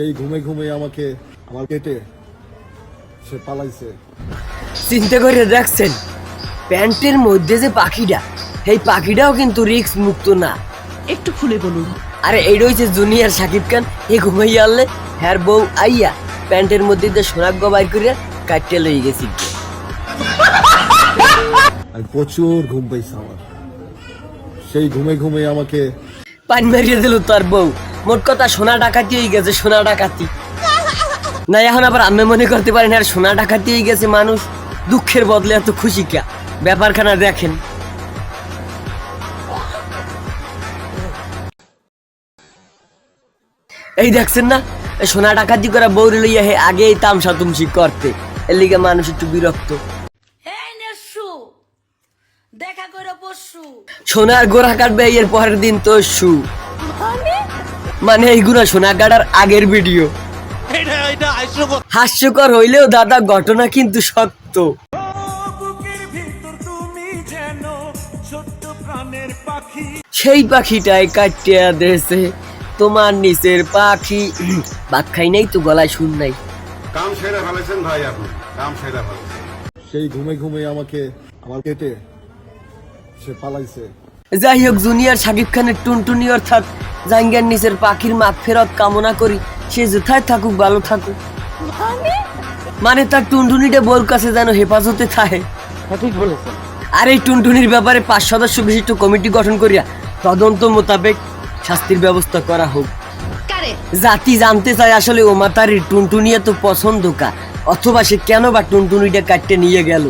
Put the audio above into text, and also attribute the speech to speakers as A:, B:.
A: সেই ঘুমে ঘুমে আমাকে আমার কেটে সে পালাইছে।
B: চিন্তা করে দেখছেন প্যান্টের মধ্যে যে পাখিটা এই পাখিটাও কিন্তু রিক্স মুক্ত না।
C: একটু খুলে বলুন।
B: আরে এইটা হচ্ছে জুনিয়র সাকিব খান এ ঘুমাইয়া আনলে হ্যার বউ আইয়া প্যান্টের মধ্যে যে সোনাগ্য বাইর করিয়া কাটতে লই গেছি।
A: আর প্রচুর ঘুম পাইছে আমার। সেই ঘুমে ঘুমে আমাকে
B: পানি মারিয়ে দিল তার বউ। মোট কথা সোনা ডাকাতি হয়ে গেছে সোনা ডাকাতি। না এখন আবার আমি মনে করতে পারেন আর সোনা ডাকাতি হয়ে গেছে মানুষ দুঃখের বদলে এত খুশি কা? ব্যাপারখানা দেখেন। এই দেখছেন না? সোনা ডাকাতি করা বৌরে লইয়া হে আগেই তামসা তুমসি করতে। এর লিগে মানুষ একটু বিরক্ত।
D: দেখা করে পশু
B: সোনার গোড়া কাটবে এর পরের দিন তো শু। মানে এইগুলো সোনা কাটার আগের ভিডিও। হাস্যকর। হইলেও দাদা ঘটনা কিন্তু সত্য। সেই পাখিটাই কাটিয়া দেশে তোমার নিচের পাখি। ভাত খাই নাই তো গলায় শুন নাই।
E: কাম সেরা ফেলেছেন ভাই আপনি কাম সেরা ফেলেছেন।
A: সেই ঘুমে ঘুমে আমাকে আমার কেটে সে পালাইছে।
B: যাই হোক জুনিয়র সাকিব খানের টুনটুনি অর্থাৎ জাঙ্গার নিচের পাখির মাঠ ফেরত কামনা করি সে যেথায় থাকুক ভালো থাকুক। মানে তার টুনটুনিটা বোর কাছে যেন হেফাজতে থাকে। আর এই টুনটুনির ব্যাপারে পাঁচ সদস্য বিশিষ্ট কমিটি গঠন করিয়া তদন্ত মোতাবেক শাস্তির ব্যবস্থা করা হোক। জাতি জানতে চায় আসলে ও মাতারির টুনটুনি তো পছন্দ কা অথবা সে কেন বা টুনটুনিটা কাটতে নিয়ে গেল।